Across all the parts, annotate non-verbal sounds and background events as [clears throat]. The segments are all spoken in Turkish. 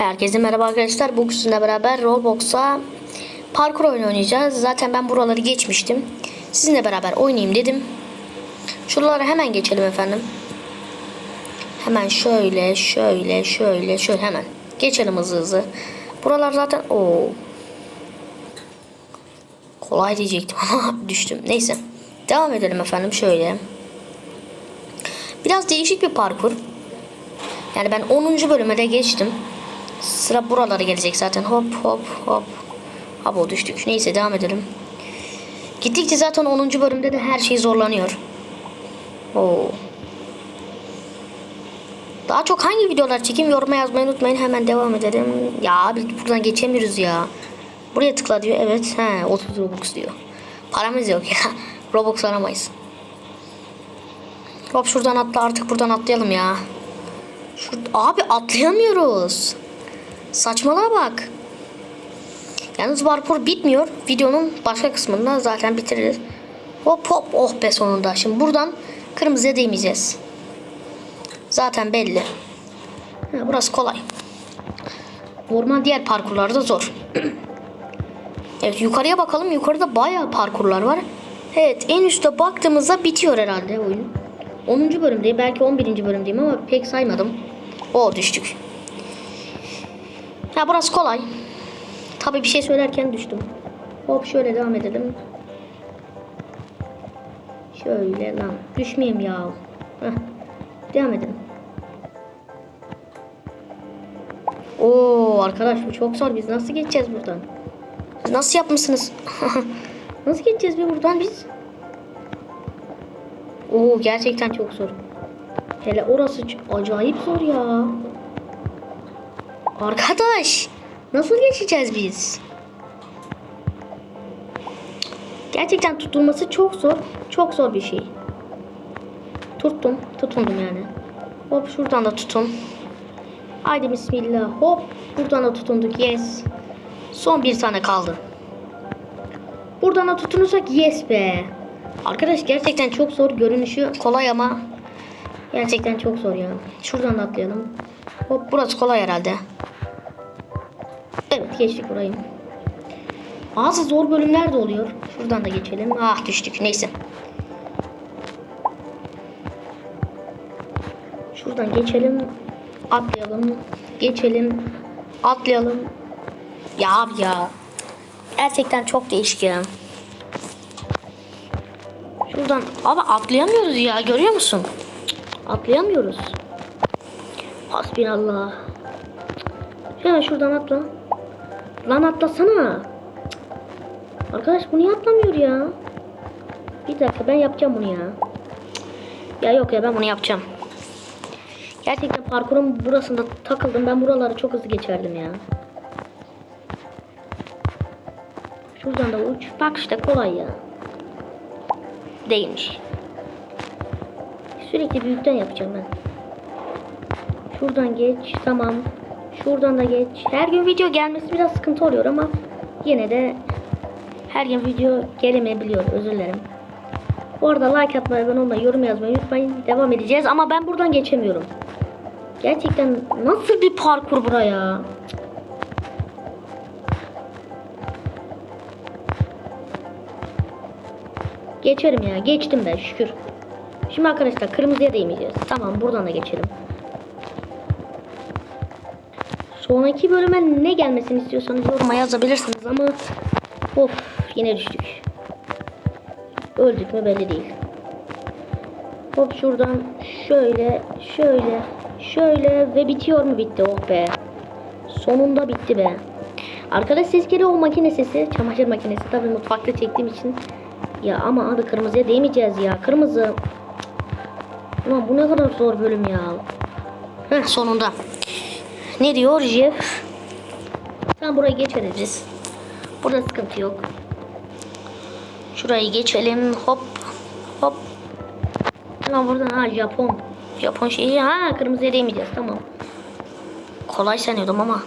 Herkese merhaba arkadaşlar. Bugün sizinle beraber Roblox'a parkur oyunu oynayacağız. Zaten ben buraları geçmiştim. Sizinle beraber oynayayım dedim. Şuralara hemen geçelim efendim. Hemen şöyle, şöyle, şöyle, şöyle hemen. Geçelim hızlı hızlı. Buralar zaten o kolay diyecektim [laughs] düştüm. Neyse. Devam edelim efendim şöyle. Biraz değişik bir parkur. Yani ben 10. bölüme de geçtim. Sıra buralara gelecek zaten. Hop hop hop. Abo düştük. Neyse devam edelim. Gittikçe zaten 10. bölümde de her şey zorlanıyor. Oo. Daha çok hangi videolar çekeyim yoruma yazmayı unutmayın. Hemen devam edelim. Ya abi buradan geçemiyoruz ya. Buraya tıkla diyor. Evet. He 30 Robux diyor. Paramız yok ya. [laughs] Robux aramayız. Hop şuradan atla artık buradan atlayalım ya. Şurada, abi atlayamıyoruz. Saçmalığa bak. Yalnız parkur bitmiyor. Videonun başka kısmında zaten bitiririz. Hop hop oh be sonunda. Şimdi buradan kırmızıya değmeyeceğiz. Zaten belli. Burası kolay. Normal diğer parkurlarda zor. [clears throat] evet yukarıya bakalım. Yukarıda bayağı parkurlar var. Evet en üstte baktığımızda bitiyor herhalde oyun. 10. bölümdeyim. Belki 11. bölümdeyim ama pek saymadım. O düştük. Ya burası kolay. Tabii bir şey söylerken düştüm. Hop şöyle devam edelim. Şöyle lan. Düşmeyeyim ya. Heh. Devam edelim. Oo arkadaş bu çok zor. Biz nasıl geçeceğiz buradan? Siz nasıl yapmışsınız? [laughs] nasıl geçeceğiz bir buradan biz? Oo gerçekten çok zor. Hele orası acayip zor ya. Arkadaş nasıl geçeceğiz biz? Gerçekten tutulması çok zor. Çok zor bir şey. Tuttum. Tutundum yani. Hop şuradan da tutun. Haydi bismillah. Hop buradan da tutunduk. Yes. Son bir tane kaldı. Buradan da tutunursak yes be. Arkadaş gerçekten çok zor. Görünüşü kolay ama gerçekten çok zor ya. Şuradan da atlayalım. Hop burası kolay herhalde. Geçtik burayı. Bazı zor bölümler de oluyor. Şuradan da geçelim. Ah düştük. Neyse. Şuradan geçelim. Atlayalım. Geçelim. Atlayalım. Ya abi ya. Gerçekten çok değişik ya. Şuradan abi atlayamıyoruz ya görüyor musun? Atlayamıyoruz. Hasbinallah. Hemen şuradan atla. Lan atlasana. Arkadaş bu niye atlamıyor ya? Bir dakika ben yapacağım bunu ya. Ya yok ya ben bunu yapacağım. Gerçekten parkurun burasında takıldım. Ben buraları çok hızlı geçerdim ya. Şuradan da uç. Bak işte kolay ya değilmiş. Sürekli büyükten yapacağım ben. Şuradan geç. Tamam. Şuradan da geç. Her gün video gelmesi biraz sıkıntı oluyor ama yine de her gün video gelemeyebiliyor. Özür dilerim. Bu arada like atmayı, abone olmayı, yorum yazmayı unutmayın. Devam edeceğiz ama ben buradan geçemiyorum. Gerçekten nasıl bir parkur buraya? Geçerim ya. Geçtim ben şükür. Şimdi arkadaşlar kırmızıya değmeyeceğiz. Tamam buradan da geçelim. Sonraki bölüme ne gelmesini istiyorsanız yoruma yazabilirsiniz ama of yine düştük. Öldük mü belli değil. Hop şuradan şöyle şöyle şöyle ve bitiyor mu bitti oh be. Sonunda bitti be. Arkadaş ses geliyor o makine sesi. Çamaşır makinesi tabii mutfakta çektiğim için ya ama abi kırmızıya değmeyeceğiz ya. Kırmızı. Ulan bu ne kadar zor bölüm ya. Heh sonunda. Ne diyor Jeff? Tamam burayı geçeriz. Burada sıkıntı yok. Şurayı geçelim. Hop. Hop. Tamam buradan ha Japon. Japon şeyi ha kırmızıya değmeyeceğiz tamam. Kolay sanıyordum ama.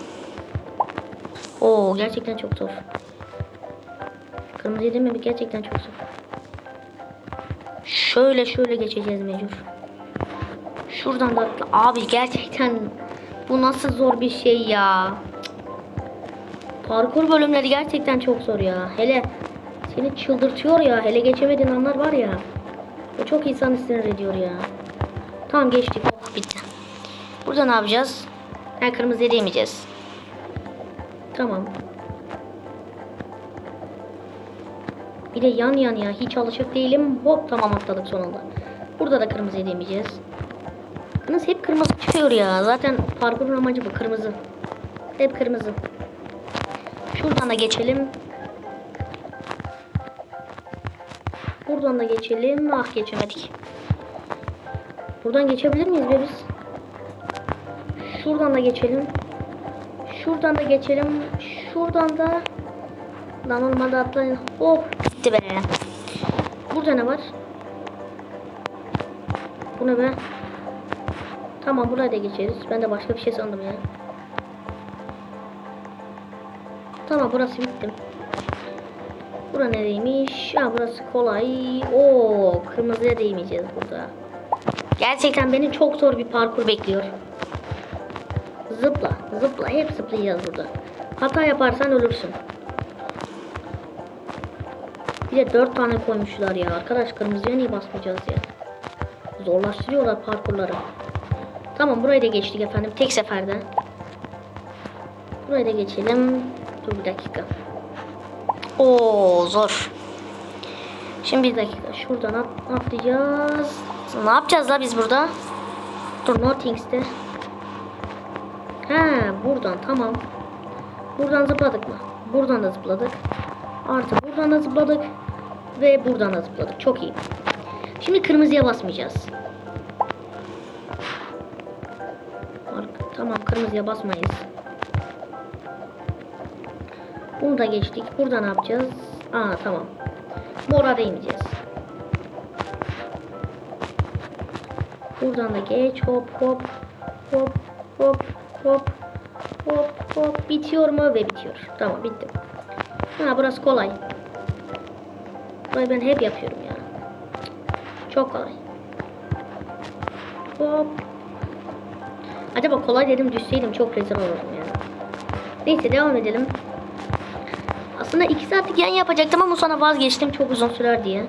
Oo gerçekten çok zor. Kırmızı dememek gerçekten çok zor. Şöyle şöyle geçeceğiz mecbur. Şuradan da. Abi gerçekten bu nasıl zor bir şey ya. Parkur bölümleri gerçekten çok zor ya. Hele seni çıldırtıyor ya. Hele geçemediğin anlar var ya. O çok insan sinir ediyor ya. Tamam geçtik. Bitti. Burada ne yapacağız? Ha kırmızı yere. Tamam. Bir de yan yan ya. Hiç alışık değilim. Hop tamam atladık sonunda. Burada da kırmızı yemeyeceğiz. Yalnız hep kırmızı çıkıyor ya. Zaten parkurun amacı bu. Kırmızı. Hep kırmızı. Şuradan da geçelim. Buradan da geçelim. Ah geçemedik. Buradan geçebilir miyiz be biz? Şuradan da geçelim. Şuradan da geçelim. Şuradan da Lan olmadı atlayın. Oh gitti be. Burada ne var? Bu ne be? Tamam buraya da geçeriz. Ben de başka bir şey sandım ya. Tamam burası bitti. Bura nereymiş? Ha burası kolay. Oo kırmızıya değmeyeceğiz burada. Gerçekten beni çok zor bir parkur bekliyor. Zıpla, zıpla. Hep zıplayacağız burada. Hata yaparsan ölürsün. Bir de dört tane koymuşlar ya. Arkadaş kırmızıya niye basmayacağız ya? Zorlaştırıyorlar parkurları. Tamam burayı da geçtik efendim. Tek seferde. Burayı da geçelim. Dur bir dakika. Oo zor. Şimdi bir dakika. Şuradan at atlayacağız. Ne yapacağız la biz burada? Dur Nothings'te. He buradan tamam. Buradan zıpladık mı? Buradan da zıpladık. Artı buradan da zıpladık. Ve buradan da zıpladık. Çok iyi. Şimdi kırmızıya basmayacağız. Tamam kırmızıya basmayız. Bunu da geçtik. Burada ne yapacağız? Aa tamam. Mora değmeyeceğiz. Buradan da geç. Hop hop. Hop hop hop. Hop hop. Bitiyor mu? Ve bitiyor. Tamam bitti. Ha burası kolay. Burayı ben hep yapıyorum ya. Çok kolay. Hop. Acaba kolay dedim düşseydim çok rezil olurdum ya. Neyse devam edelim. Aslında 2 saatlik yan yapacaktım ama sonra vazgeçtim çok uzun sürer diye.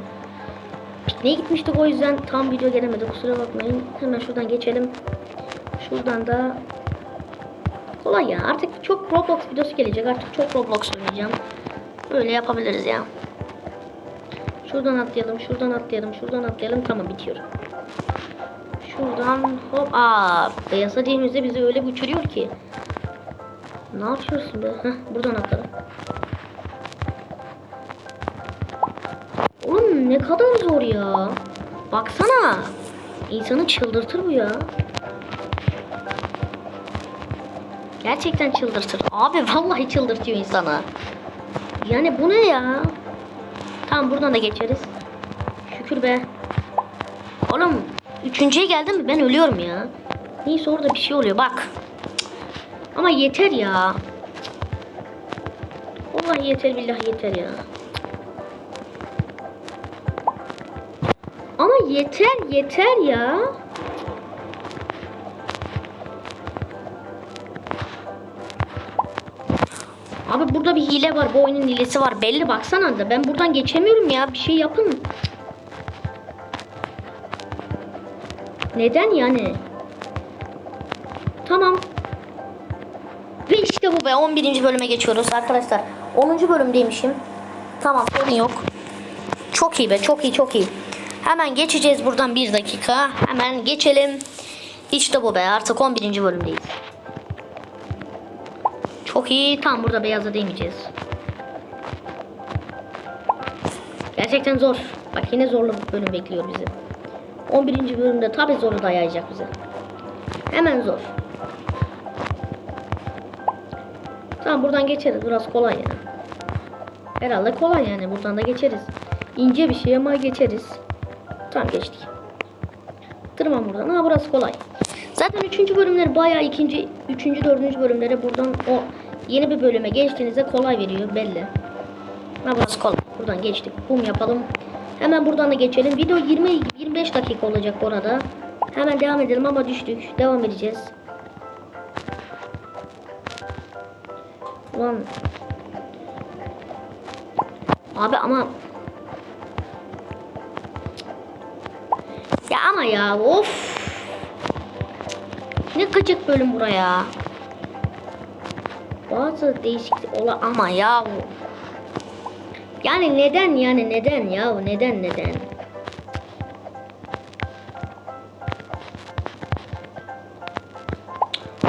Pikniğe gitmiştik o yüzden tam video gelemedi kusura bakmayın. Hemen şuradan geçelim. Şuradan da kolay ya artık çok Roblox videosu gelecek artık çok Roblox oynayacağım. Böyle yapabiliriz ya. Şuradan atlayalım, şuradan atlayalım, şuradan atlayalım. Tamam bitiyor. Şuradan hop. Aa, beyaz adiyemizde bizi öyle uçuruyor ki. Ne yapıyorsun be? Heh, buradan atladım. Oğlum ne kadar zor ya. Baksana. İnsanı çıldırtır bu ya. Gerçekten çıldırtır. Abi vallahi çıldırtıyor insanı. Yani bu ne ya? Tamam buradan da geçeriz. Şükür be. Oğlum üçüncüye geldim mi ben ölüyorum ya. Neyse orada bir şey oluyor bak. Ama yeter ya. Vallahi yeter billahi yeter ya. Ama yeter yeter ya. Abi burada bir hile var. Bu oyunun hilesi var. Belli baksana da. Ben buradan geçemiyorum ya. Bir şey yapın. Neden yani? Tamam. Ve işte bu be. 11. bölüme geçiyoruz arkadaşlar. 10. bölümdeymişim. Tamam sorun yok. Çok iyi be. Çok iyi çok iyi. Hemen geçeceğiz buradan bir dakika. Hemen geçelim. İşte bu be. Artık 11. bölümdeyiz. Çok iyi. Tam burada beyaza değmeyeceğiz. Gerçekten zor. Bak yine zorlu bölüm bekliyor bizi. 11. bölümde tabi zoru dayayacak bize. Hemen zor. Tamam buradan geçeriz. Burası kolay yani. Herhalde kolay yani. Buradan da geçeriz. İnce bir şey ama geçeriz. Tamam geçtik. Tırman buradan. Ha burası kolay. Zaten 3. bölümler bayağı ikinci, 3. 4. bölümlere buradan o yeni bir bölüme geçtiğinizde kolay veriyor belli. Ha burası kolay. Buradan geçtik. Bum yapalım. Hemen buradan da geçelim. Video 20 25 dakika olacak bu arada. Hemen devam edelim ama düştük. Devam edeceğiz. Ulan. Abi ama. Ya ama ya of. Ne gıcık bölüm buraya. Bazı değişiklik ola ama ya. Yani neden yani neden ya neden neden?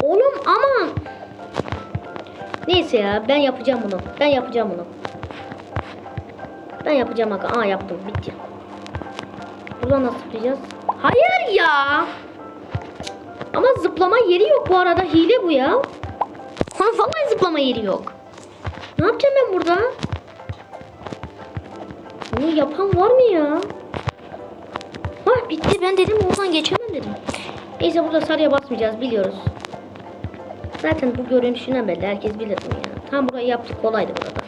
Oğlum ama Neyse ya ben yapacağım bunu. Ben yapacağım bunu. Ben yapacağım aga. Aa yaptım bitti. Buradan nasıl zıplayacağız? Hayır ya. Ama zıplama yeri yok bu arada. Hile bu ya. Vallahi zıplama yeri yok. Ne yapacağım ben burada? Bunu yapan var mı ya? Hah bitti ben dedim oradan geçemem dedim. Neyse burada sarıya basmayacağız biliyoruz. Zaten bu görünüşünden belli herkes bilir bunu ya. Tam burayı yaptık kolaydı burada.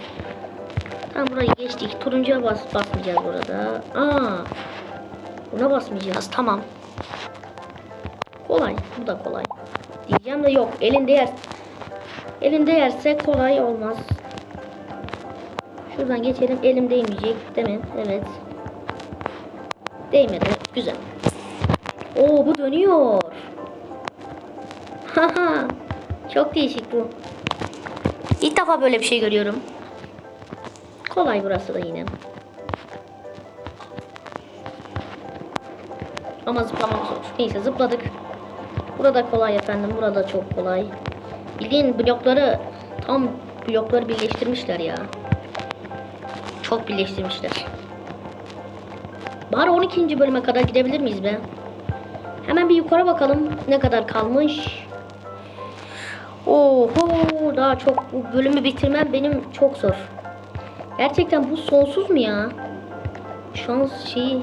Tam burayı geçtik. Turuncuya bas basmayacağız burada. Aa. Buna basmayacağız. Tamam. Kolay. Bu da kolay. Diyeceğim de yok. Elinde yer. Elinde yerse kolay olmaz. Şuradan geçelim. Elim değmeyecek. Değil mi? Evet. Değmedi. Güzel. Oo bu dönüyor. Haha. Çok değişik bu. İlk defa böyle bir şey görüyorum. Kolay burası da yine. Ama zıplamak zor. Neyse zıpladık. Burada kolay efendim. Burada çok kolay. Bildiğin blokları tam blokları birleştirmişler ya. Çok birleştirmişler. Bari 12. bölüme kadar gidebilir miyiz be? Hemen bir yukarı bakalım ne kadar kalmış. Oho daha çok bu bölümü bitirmem benim çok zor. Gerçekten bu sonsuz mu ya? Şans şeyi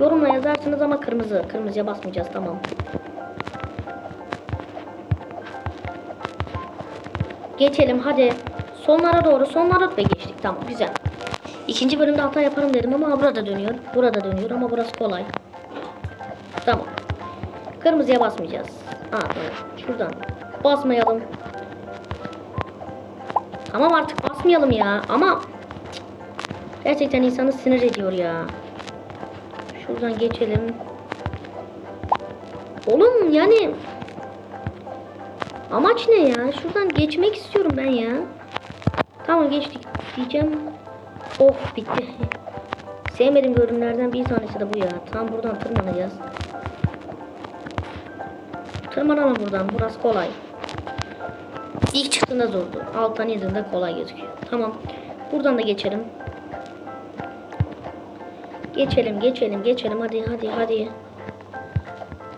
yorumla yazarsınız ama kırmızı. Kırmızıya basmayacağız tamam. Geçelim hadi. Sonlara doğru sonlara ve geçtik tamam güzel. İkinci bölümde hata yaparım dedim ama burada dönüyor. Burada dönüyor ama burası kolay. Tamam. Kırmızıya basmayacağız. Aa tamam. Şuradan. Basmayalım. Tamam artık basmayalım ya. Ama gerçekten insanı sinir ediyor ya. Şuradan geçelim. Oğlum yani amaç ne ya? Şuradan geçmek istiyorum ben ya. Tamam geçtik diyeceğim. Of bitti. Sevmediğim bölümlerden bir tanesi de bu ya. Tam buradan tırmanacağız. Tırmanalım buradan. Burası kolay. İlk çıktığında zordu. Alttan izinde kolay gözüküyor. Tamam. Buradan da geçelim. Geçelim, geçelim, geçelim. Hadi, hadi, hadi.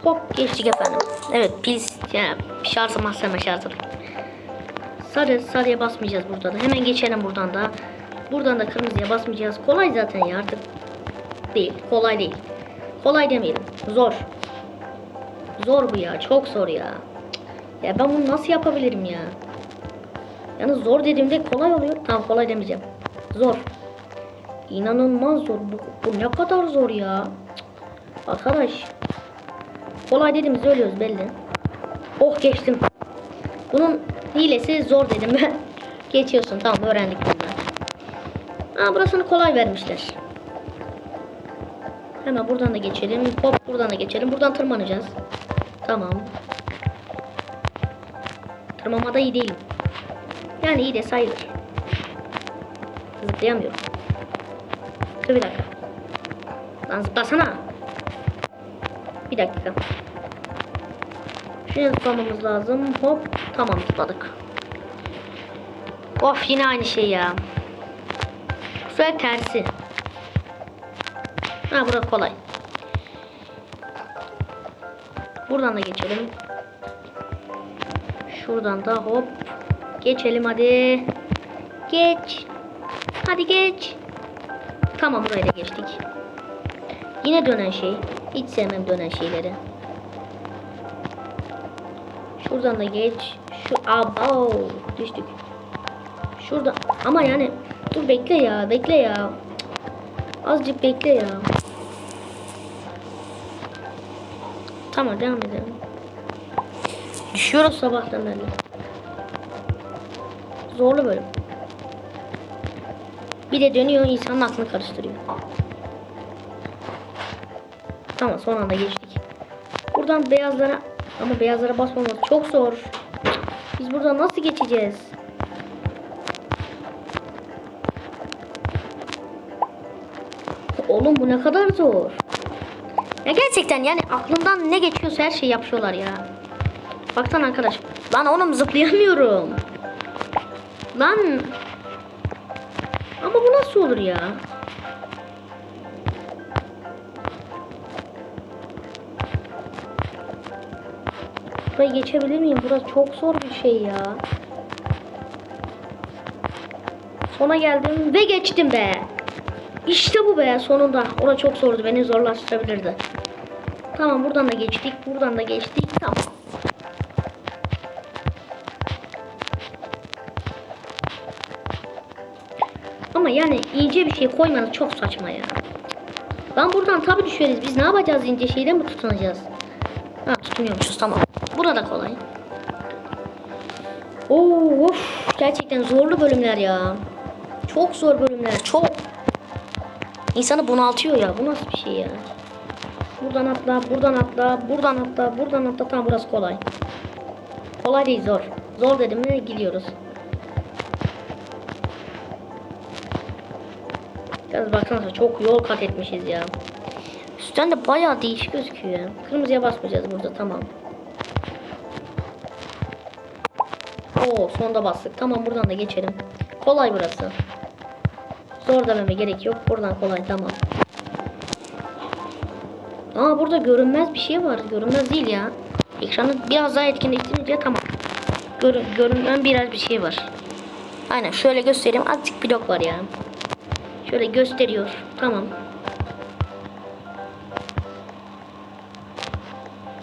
Hop geçtik efendim. Evet, pil yani şarjı mahzeme şarjı. Sarı, sarıya basmayacağız burada da. Hemen geçelim buradan da. Buradan da kırmızıya basmayacağız. Kolay zaten ya artık. Değil, kolay değil. Kolay demeyelim. Zor. Zor bu ya. Çok zor ya. Ya ben bunu nasıl yapabilirim ya? Yani zor dediğimde kolay oluyor. Tamam kolay demeyeceğim. Zor. İnanılmaz zor. Bu, bu ne kadar zor ya. Cık. Arkadaş. Kolay dediğimizde ölüyoruz belli. Oh geçtim. Bunun hilesi zor dedim ben. [laughs] Geçiyorsun tamam öğrendik bundan. Aa burasını kolay vermişler. Hemen buradan da geçelim. Hop buradan da geçelim. Buradan tırmanacağız. Tamam. Tırmamada iyi değilim. Yani iyi de sayılır. Zıplayamıyorum. Dur bir dakika. Lan zıplasana. Bir dakika. Şuraya zıplamamız lazım. Hop. Tamam zıpladık. Of yine aynı şey ya. Bu sefer tersi. Ha burası kolay. Buradan da geçelim. Şuradan da hop. Geçelim hadi. Geç. Hadi geç. Tamam burayı da geçtik. Yine dönen şey. Hiç sevmem dönen şeyleri. Şuradan da geç. Şu abo düştük. Şurada ama yani dur bekle ya bekle ya. Azıcık bekle ya. Tamam devam edelim. Düşüyoruz sabahtan beri. zorlu bölüm. Bir de dönüyor insanın aklını karıştırıyor. Tamam son anda geçtik. Buradan beyazlara ama beyazlara basmamız çok zor. Biz buradan nasıl geçeceğiz? Oğlum bu ne kadar zor. Ya gerçekten yani aklımdan ne geçiyorsa her şeyi yapıyorlar ya. Baksana arkadaş. Lan oğlum zıplayamıyorum. Lan. Ama bu nasıl olur ya? Burayı geçebilir miyim? Burası çok zor bir şey ya. Sona geldim ve geçtim be. İşte bu be sonunda. Orası çok zordu. Beni zorlaştırabilirdi. Tamam buradan da geçtik. Buradan da geçtik. Tamam. Ama yani ince bir şey koymanız çok saçma ya. Lan buradan tabi düşeriz. Biz ne yapacağız ince şeyle mi tutunacağız? Ha tutunuyormuşuz tamam. Burada kolay. Oo, of gerçekten zorlu bölümler ya. Çok zor bölümler çok. İnsanı bunaltıyor ya. Bu nasıl bir şey ya? Buradan atla, buradan atla, buradan atla, buradan atla. Tamam burası kolay. Kolay değil zor. Zor dedim mi gidiyoruz. Biraz baksanıza çok yol kat etmişiz ya. Üstten de bayağı değişik gözüküyor ya. Kırmızıya basmayacağız burada tamam. Oo sonda bastık. Tamam buradan da geçelim. Kolay burası. Zor dememe gerek yok. Buradan kolay tamam. Aa burada görünmez bir şey var. Görünmez değil ya. Ekranı biraz daha etkinleştirince tamam. Görün, görünmeyen biraz bir şey var. Aynen şöyle göstereyim. Azıcık blok var ya. Şöyle gösteriyor. Tamam.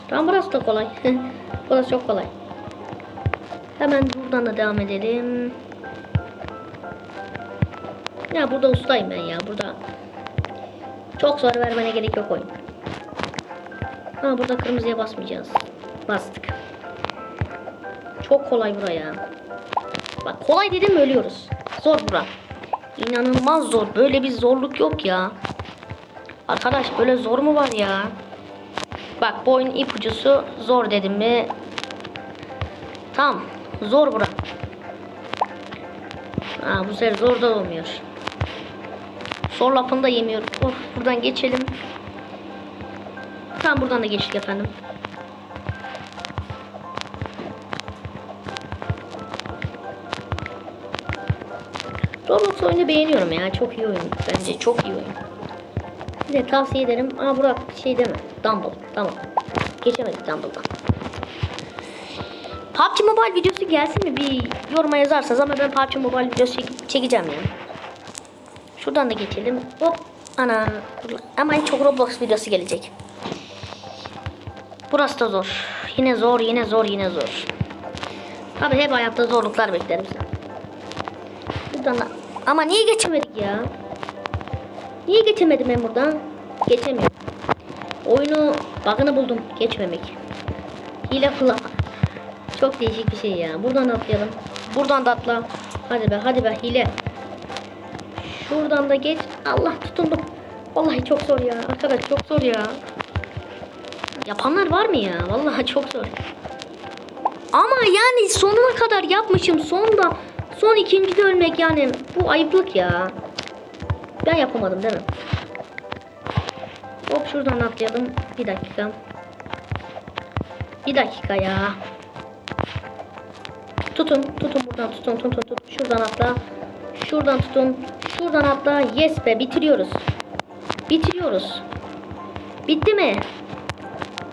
Tamam burası da kolay. [laughs] burası çok kolay. Hemen buradan da devam edelim. Ya burada ustayım ben ya. Burada çok zor vermene gerek yok oyun. Ha burada kırmızıya basmayacağız. Bastık. Çok kolay buraya. Bak kolay dedim ölüyoruz. Zor bura. İnanılmaz zor. Böyle bir zorluk yok ya. Arkadaş böyle zor mu var ya? Bak bu oyun ipucusu zor dedim mi? Tamam. Zor bura. Ha bu sefer zor da olmuyor. Zor lafını da yemiyorum. Of buradan geçelim. Tamam buradan da geçtik efendim. Roblox oyunu beğeniyorum ya. Çok iyi oyun. Bence çok iyi oyun. Size tavsiye ederim. Aa Burak şey deme. Dumble. Tamam. Geçemedik Dumble'dan. PUBG Mobile videosu gelsin mi? Bir yoruma yazarsanız ama ben PUBG Mobile videosu çekeceğim yani. Şuradan da geçelim. Hop. Ana. Ama en çok Roblox videosu gelecek. Burası da zor. Yine zor, yine zor, yine zor. Tabi hep hayatta zorluklar bekler bizi. Buradan da... Ama niye geçemedik ya? Niye geçemedim ben buradan? Geçemiyorum. Oyunu bug'ını buldum. Geçmemek. Hile falan. Çok değişik bir şey ya. Buradan da atlayalım. Buradan da atla. Hadi be hadi be hile. Şuradan da geç. Allah tutundum. Vallahi çok zor ya. Arkadaş çok zor ya. Yapanlar var mı ya? Vallahi çok zor. Ama yani sonuna kadar yapmışım. Sonda son ikincide ölmek yani bu ayıplık ya. Ben yapamadım değil mi? Hop şuradan atlayalım. Bir dakika. Bir dakika ya. Tutun, tutun buradan tutun, tutun, tutun. Şuradan atla. Şuradan tutun. Şuradan atla. Yes be, bitiriyoruz. Bitiriyoruz. Bitti mi?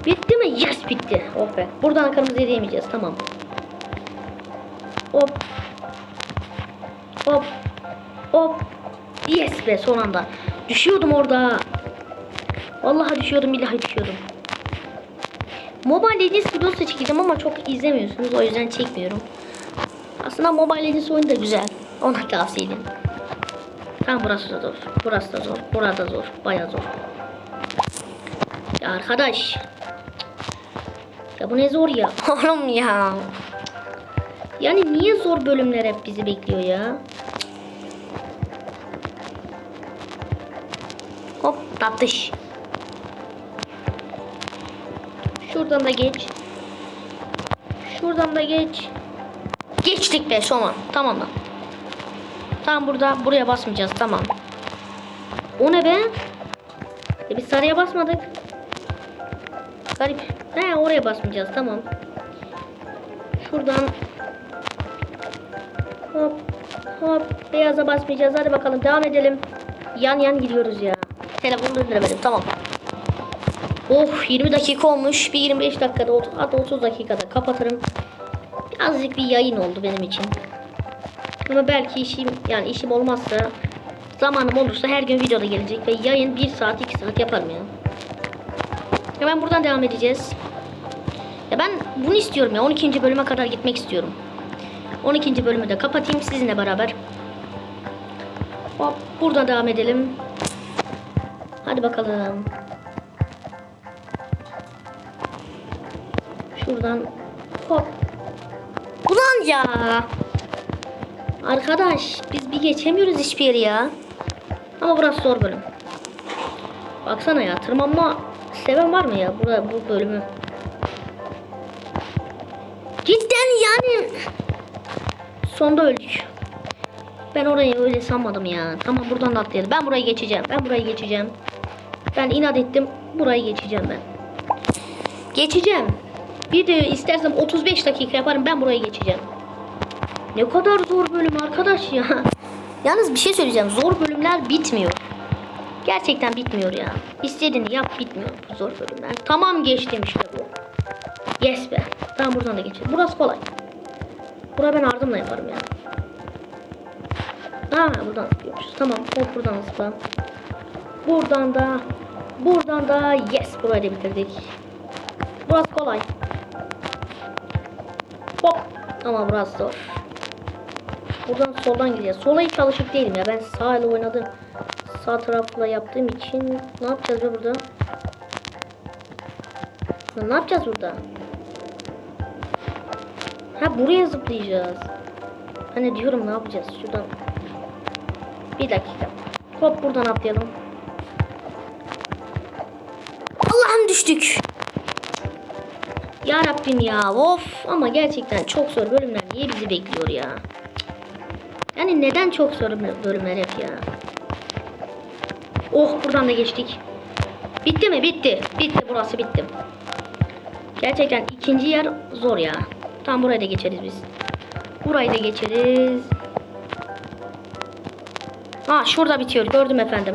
Bitti mi? Yes bitti. Oh be. Buradan kırmızıya değmeyeceğiz. Tamam. Hop. Hop. Hop. Yes be son anda. Düşüyordum orada. Vallahi düşüyordum billahi düşüyordum. Mobile Legends videosu çekeceğim ama çok izlemiyorsunuz. O yüzden çekmiyorum. Aslında Mobile Legends oyunu da güzel. Ona tavsiye edin. Tamam burası da zor. Burası da zor. Burada zor. Baya zor. Ya arkadaş. Ya bu ne zor ya. [laughs] Oğlum ya. Yani niye zor bölümler hep bizi bekliyor ya? Hop tatlış. Şuradan da geç. Şuradan da geç. Geçtik be son an. Tamam mı? Tam burada buraya basmayacağız tamam. O ne be? E biz sarıya basmadık. Garip. He oraya basmayacağız tamam. Şuradan hop hop beyaza basmayacağız. Hadi bakalım devam edelim. Yan yan gidiyoruz ya. Telefonu döndüremedim tamam. Of 20 dakika olmuş. Bir 25 dakikada hatta 30 dakikada kapatırım. Birazcık bir yayın oldu benim için. Ama belki işim yani işim olmazsa zamanım olursa her gün videoda gelecek ve yayın 1 saat 2 saat yaparım ya. Hemen buradan devam edeceğiz. Ya ben bunu istiyorum ya 12. bölüme kadar gitmek istiyorum. 12. bölümü de kapatayım sizinle beraber. Hop buradan devam edelim. Hadi bakalım. Şuradan hop. Ulan ya. Arkadaş biz bir geçemiyoruz hiçbir yeri ya. Ama burası zor bölüm. Baksana ya tırmanma seven var mı ya burada bu bölümü? Cidden yani sonda öldük. Ben orayı öyle sanmadım ya. Tamam buradan da atlayalım. Ben burayı geçeceğim. Ben burayı geçeceğim. Ben inat ettim. Burayı geçeceğim ben. Geçeceğim. Bir de istersem 35 dakika yaparım. Ben burayı geçeceğim. Ne kadar zor bölüm arkadaş ya. [laughs] Yalnız bir şey söyleyeceğim. Zor bölümler bitmiyor. Gerçekten bitmiyor ya. İstediğini yap bitmiyor bu zor bölümler. Tamam geçtim işte bu. Yes be. Tamam buradan da geçelim. Burası kolay. Bura ben ardımla yaparım ya. Ha buradan zıplıyormuşuz. Tamam hop buradan zıpla. Buradan da buradan da yes burayı da bitirdik. Burası kolay. Hop. Ama burası zor. Buradan soldan gideceğiz. Sola hiç alışık değilim ya. Ben sağ ile oynadım. Sağ tarafla yaptığım için ne yapacağız be burada? Ne yapacağız burada? Ha buraya zıplayacağız. Hani diyorum ne yapacağız? Şuradan. Bir dakika. Hop buradan atlayalım. Allah'ım düştük. Ya Rabbim ya of ama gerçekten çok zor bölümler niye bizi bekliyor ya? Yani neden çok zor bölümler hep ya? Oh buradan da geçtik. Bitti mi? Bitti. Bitti burası bitti. Gerçekten ikinci yer zor ya. Tam burayı da geçeriz biz. Burayı da geçeriz. Ha şurada bitiyor. Gördüm efendim.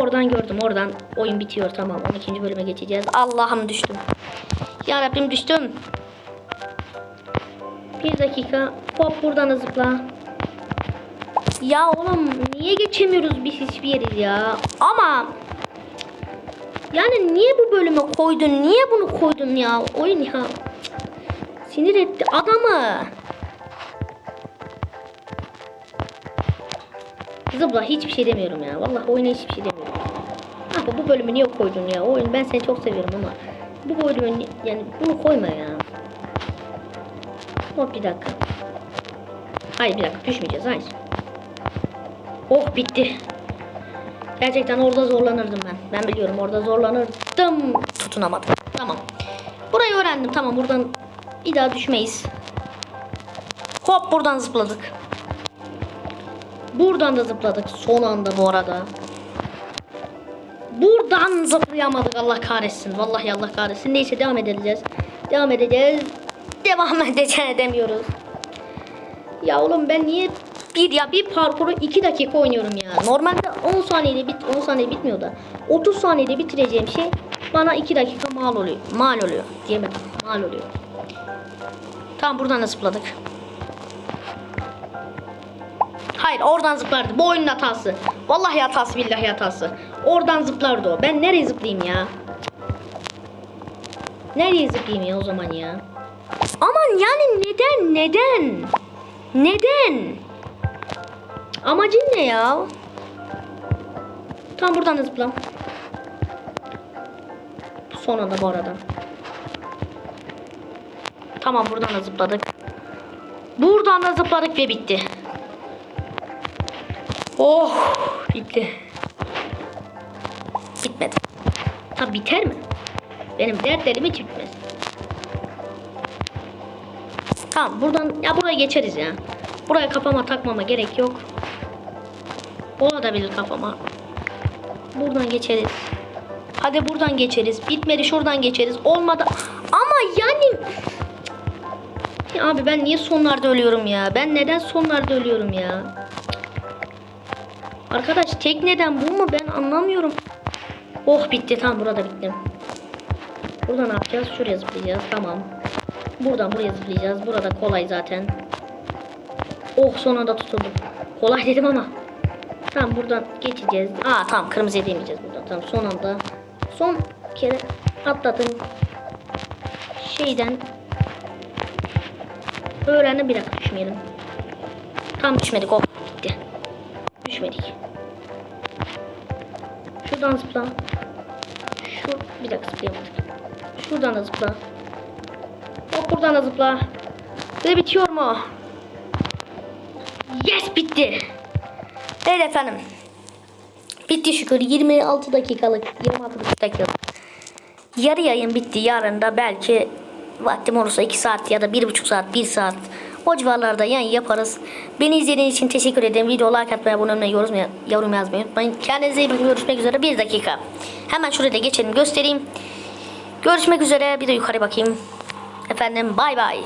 Oradan gördüm. Oradan oyun bitiyor. Tamam. 12. bölüme geçeceğiz. Allah'ım düştüm. Ya Rabbim düştüm. Bir dakika. Hop buradan zıpla. Ya oğlum niye geçemiyoruz biz hiçbir yeri ya? Ama yani niye bu bölüme koydun? Niye bunu koydun ya? Oyun ya. Sinir etti adamı. Zıpla hiçbir şey demiyorum ya. Vallahi oyuna hiçbir şey demiyorum. Abi bu bölümü niye koydun ya? Oyun ben seni çok seviyorum ama bu ni- yani bunu koyma ya. Hop bir dakika. Hayır bir dakika düşmeyeceğiz hayır. Oh bitti. Gerçekten orada zorlanırdım ben. Ben biliyorum orada zorlanırdım. Tutunamadım. Tamam. Burayı öğrendim. Tamam buradan bir daha düşmeyiz. Hop buradan zıpladık. Buradan da zıpladık son anda bu arada. Buradan zıplayamadık Allah kahretsin. Vallahi Allah kahretsin. Neyse devam edeceğiz. Devam edeceğiz. Devam [laughs] edeceğiz demiyoruz. Ya oğlum ben niye bir ya bir parkuru 2 dakika oynuyorum ya. Normalde 10 saniyede bit 10 saniye bitmiyor da 30 saniyede bitireceğim şey bana 2 dakika mal oluyor. Mal oluyor. Diyemedim. Mal oluyor. Tamam buradan da zıpladık. Hayır oradan zıplardı. Bu oyunun hatası. Vallahi hatası billahi hatası. Oradan zıplardı o. Ben nereye zıplayayım ya? Nereye zıplayayım ya o zaman ya? Aman yani neden neden? Neden? Amacın ne ya? Tam buradan da zıpla. Son anda bu arada. Tamam buradan da zıpladık. Buradan da zıpladık ve bitti. Oh bitti. Bitmedi. Tabi biter mi? Benim dertlerim hiç bitmez. Tamam buradan ya buraya geçeriz ya. Buraya kafama takmama gerek yok. Olabilir kafama. Buradan geçeriz. Hadi buradan geçeriz. Bitmedi şuradan geçeriz. Olmadı. Ama yani ya abi ben niye sonlarda ölüyorum ya? Ben neden sonlarda ölüyorum ya? Arkadaş tek neden bu mu? Ben anlamıyorum. Oh bitti. Tam burada bittim. Buradan ne yapacağız? Şuraya zıplayacağız. Tamam. Buradan buraya zıplayacağız. Burada kolay zaten. Oh son anda tutuldum. Kolay dedim ama. Tamam buradan geçeceğiz. Aa tamam kırmızıya değmeyeceğiz buradan. Tamam son anda. Son kere atladım. Şeyden öğrendim bir dakika düşmeyelim. Tam düşmedik oh gitti. Düşmedik. Şuradan zıpla. Şu bir dakika zıplayamadık. Şuradan da zıpla. Hop buradan da zıpla. Ve bitiyor mu? Yes bitti. Evet efendim. Bitti şükür 26 dakikalık 26 dakikalık. Yarı yayın bitti. Yarın da belki vaktim olursa 2 saat ya da 1,5 saat 1 saat o civarlarda yayın yaparız. Beni izlediğiniz için teşekkür ederim. Video like atmayı, abone olmayı, yorum, yorum yazmayı unutmayın. Kendinize iyi bakın. Görüşmek üzere. 1 dakika. Hemen şuraya da geçelim göstereyim. Görüşmek üzere. Bir de yukarı bakayım. Efendim bay bay.